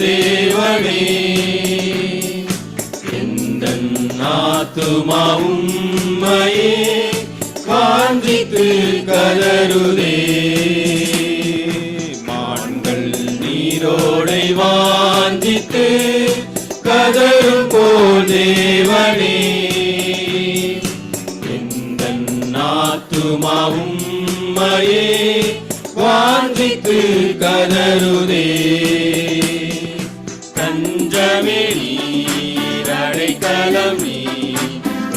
தேவனே. எந்த ஆத்துமாவும் மையே காண்பித்து கதருதே. மான்கள் நீரோடை வாஞ்சித்து கதரும் போ தேவனே. எந்த ஆத்துமாவும் கதருதே. தஞ்சமே நீர் அடைக்கலம் நீர்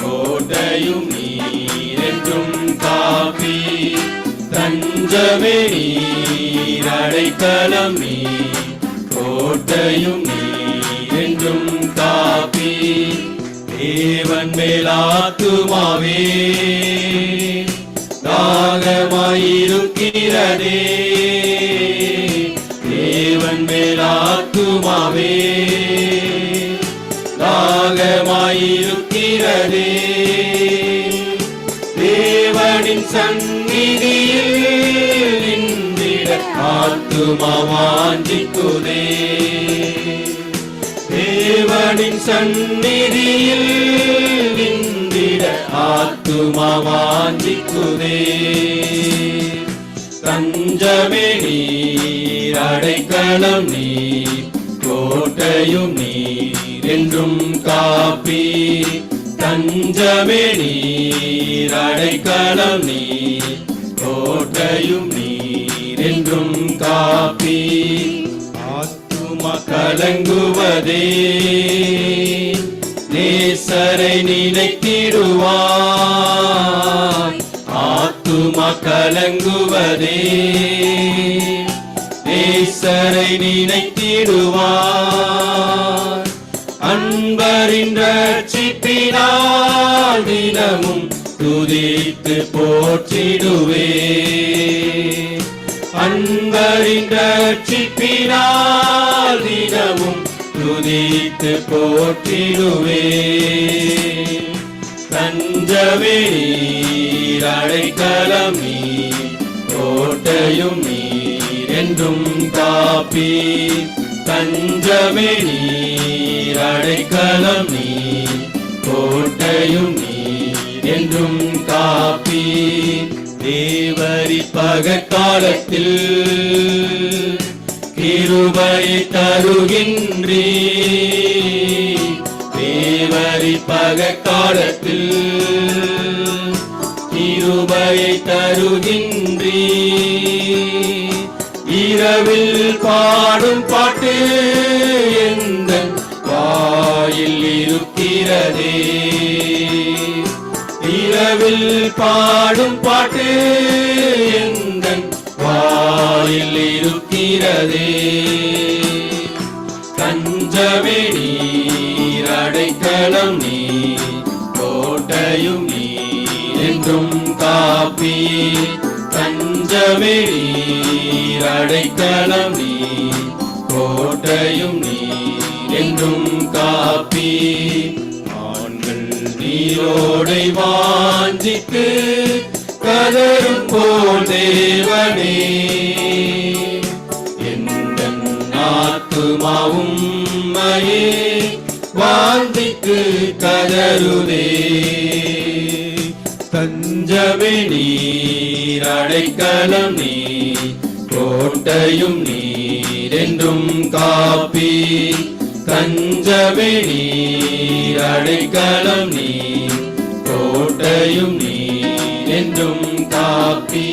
கோட்டையும் நீர் என்றும் காப்பி. தஞ்சமே நீர் அடைக்கலம் நீர் கோட்டையும் நீர் என்றும் காப்பி. தேவன் மேலாத்துமாவே தாகமாயிருக்கிறதே. தேவன் மேலாத்துமாவே. தாகமாயிருக்கிறதே தேவனின் சந்நிதியில் நின்றிட ஆத்துமா தேவனின் சந்நிதியில் நின்றிட ஆத்துமா வாஞ்சிக்குதே. தஞ்சமே நீர் அடைக்கலம் நீர் கோட்டையும் நீர் என்றும் காப்பி. தஞ்சமே நீர் அடைக்கலம் நீர் கோட்டையும் நீர் என்றும் காப்பி. ஆத்துமா கலங்குவதே நேசரை நினைத்திடுவாய். ஆத்துமா கலங்குவதே நேசரை நினைத்திடுவாய். அன்பரின் ரட்சிப்பினால் தினமும் துதித்து போற்றிடுவே. அன்பரின் ரட்சிப்பினால் தினமும் துதித்து போற்றிடுவே. தஞ்சமே நீர் அடைக்கலம் நீர் கோட்டையும் நீர் என்றும் காப்பி தஞ்சமே நீர் அடைக்கலம் நீர் கோட்டையும் நீ என்றும் காப்பி தேவரி பகற்காலத்தில் கிருபை தருகின்றீ தேவரி பகற்காலத்தில் கிருபை தருகின்றீ இரவில் பாடும் பாட்டு எந்த வாயில் இருக்கிறதே? இரவில் பாடும் பாட்டு எந்த வாயில் இருக்கிறதே? தஞ்சமே நீர் அடைக்கலம் நீ கோட்டையும் நீ என்றும் காப்பி தஞ்சமே நீர் அடைக்கலம் நீ கோட்டையும் நீ என்றும் காப்பி ஆண்கள் நீரோடை வாஞ்சிக்கு கதரும் போல் தேவனே. எந்தன் ஆத்துமாவும் மயே வாந்திக்கு கதருதே. தஞ்சமே நீ நீர் அடைக்கலம் நீர் கோட்டையும் நீர் என்றும் காப்பி. தஞ்சமே நீர் அடைக்கலம் நீர் கோட்டையும் நீர் என்றும் காப்பி.